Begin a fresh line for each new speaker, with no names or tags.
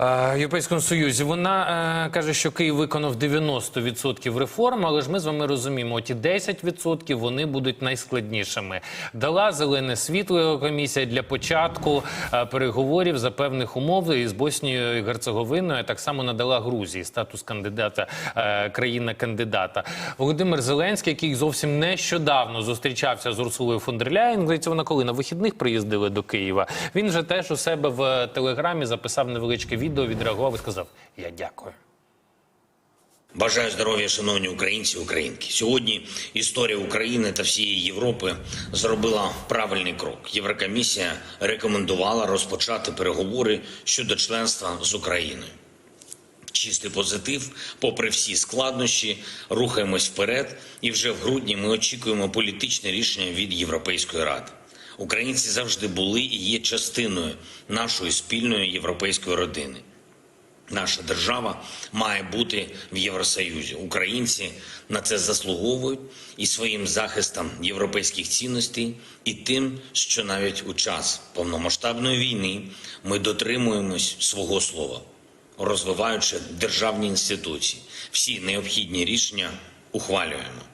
Е, Європейському Союзі. Вона е, каже, що Київ виконав 90% реформ, але ж ми з вами розуміємо, ті 10% вони будуть найскладнішими. Дала зелене світло комісія для початку е, переговорів за певних умов із Боснією і Герцеговиною. Так само надала Грузії статус кандидата е, країна-кандидата. Володимир Зеленський, який зовсім нещодавно зустрічався з Урсулою фон дер Ляєн, здається, вона коли на вихідних приїздили до Києва. Він вже теж у себе в телеграмі записав невеличке відео, відреагував і сказав: Я дякую.
Бажаю здоров'я, шановні українці і українки. Сьогодні історія України та всієї Європи зробила правильний крок. Єврокомісія рекомендувала розпочати переговори щодо членства з Україною. Чистий позитив, попри всі складнощі, рухаємось вперед, і вже в грудні ми очікуємо політичне рішення від Європейської ради. Українці завжди були і є частиною нашої спільної європейської родини. Наша держава має бути в Євросоюзі. Українці на це заслуговують і своїм захистом європейських цінностей, і тим, що навіть у час повномасштабної війни ми дотримуємось свого слова, розвиваючи державні інституції. Всі необхідні рішення ухвалюємо.